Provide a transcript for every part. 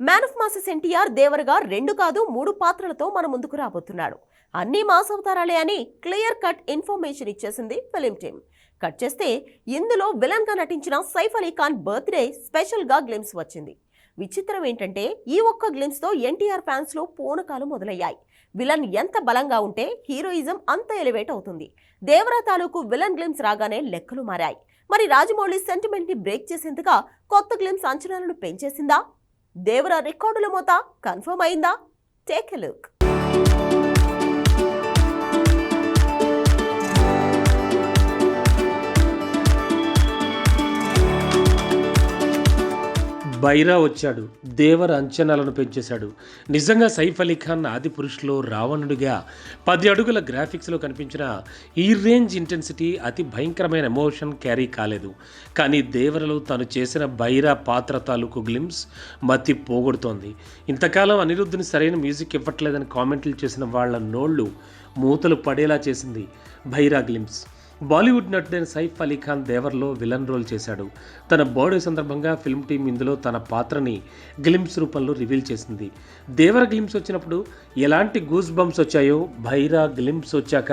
Man of masses NTR దేవరగా రెండు కాదు మూడు పాత్రలతో మన ముందుకు రాబోతున్నాడు. అన్ని మాస్ అవతారాలే అని క్లియర్ కట్ ఇన్ఫర్మేషన్ ఇచ్చేసింది ఫిలిం టీమ్ కట్ చేస్తే ఇందులో విలన్గా నటించిన సైఫ్ అలీ ఖాన్ బర్త్డే స్పెషల్గా గ్లిమ్స్ వచ్చింది. విచిత్రం ఏంటంటే ఈ ఒక్క గ్లిమ్స్తో ఎన్టీఆర్ ఫ్యాన్స్లో పూనకాలు మొదలయ్యాయి. విలన్ ఎంత బలంగా ఉంటే హీరోయిజం అంత ఎలివేట్ అవుతుంది. దేవరా తాలూకు విలన్ గ్లిమ్స్ రాగానే లెక్కలు మారాయి. మరి రాజమౌళి సెంటిమెంట్ని బ్రేక్ చేసేందుగా కొత్త గ్లిమ్స్ అంచనాలను పెంచేసిందా? దేవరా రికార్డుల మూత కన్ఫర్మ్ అయిందా? టేక్ ఎ లుక్ బైరా వచ్చాడు. దేవర అంచనాలను పెంచేశాడు. నిజంగా సైఫ్ అలీ ఖాన్ ఆది పురుషులో రావణుడిగా పది అడుగుల గ్రాఫిక్స్లో కనిపించిన ఈ రేంజ్ ఇంటెన్సిటీ అతి భయంకరమైన ఎమోషన్ క్యారీ కాలేదు. కానీ దేవరలో తను చేసిన బైరా పాత్ర తాలూకు గ్లిమ్స్ మతి పోగొడుతోంది. ఇంతకాలం అనిరుద్ధుని సరైన మ్యూజిక్ ఇవ్వట్లేదని కామెంట్లు చేసిన వాళ్ళ నోళ్ళు మూతలు పడేలా చేసింది బైరా గ్లిమ్స్ బాలీవుడ్ నటుడైన సైఫ్ అలీ ఖాన్ దేవర్లో విలన్ రోల్ చేశాడు. తన బర్త్డే సందర్భంగా ఫిల్మ్ టీం ఇందులో తన పాత్రని గ్లిమ్స్ రూపంలో రివీల్ చేసింది. దేవర గ్లిమ్స్ వచ్చినప్పుడు ఎలాంటి గూస్ బంప్స్ వచ్చాయో భైరా గ్లిమ్స్ వచ్చాక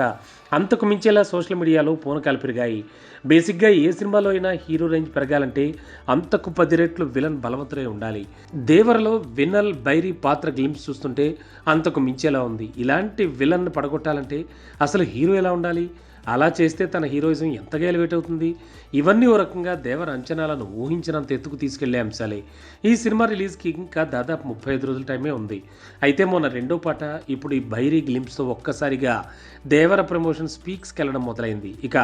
అంతకు మించేలా సోషల్ మీడియాలో పూనకాలు పెరిగాయి. బేసిక్గా ఏ సినిమాలో అయినా హీరో రేంజ్ పెరగాలంటే అంతకు పది రెట్లు విలన్ బలవంతులై ఉండాలి. దేవరలో వినల్ బైరీ పాత్ర గ్లిమ్స్ చూస్తుంటే అంతకు మించేలా ఉంది. ఇలాంటి విలన్ పడగొట్టాలంటే అసలు హీరో ఎలా ఉండాలి? అలా చేస్తే తన హీరోయిజం ఎంతగా ఎలివేట్ అవుతుంది? ఇవన్నీ ఓ రకంగా దేవర అంచనాలను ఊహించినంత ఎత్తుకు తీసుకెళ్ళే అంశాలే. ఈ సినిమా రిలీజ్కి ఇంకా దాదాపు ముప్పై ఐదు రోజుల టైమే ఉంది. అయితే మొన్న రెండో పాట ఇప్పుడు ఈ బైరీ గ్లింప్స్తో ఒక్కసారిగా దేవర ప్రమోషన్ స్పీక్స్కి వెళ్ళడం మొదలైంది. ఇక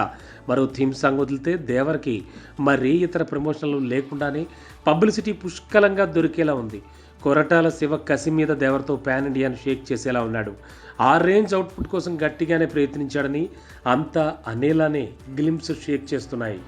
మరో థీమ్ సాంగ్ వదిలితే దేవర్కి మరే ఇతర ప్రమోషన్లు లేకుండానే పబ్లిసిటీ పుష్కలంగా దొరికేలా ఉంది. కొరటాల శివ కసి మీద దేవరతో పాన్ ఇండియాను షేక్ చేసేలా ఉన్నాడు. ఆ రేంజ్ అవుట్పుట్ కోసం గట్టిగానే ప్రయత్నించాడని అంతా అనేలానే గ్లిమ్స్ షేక్ చేస్తున్నాయి.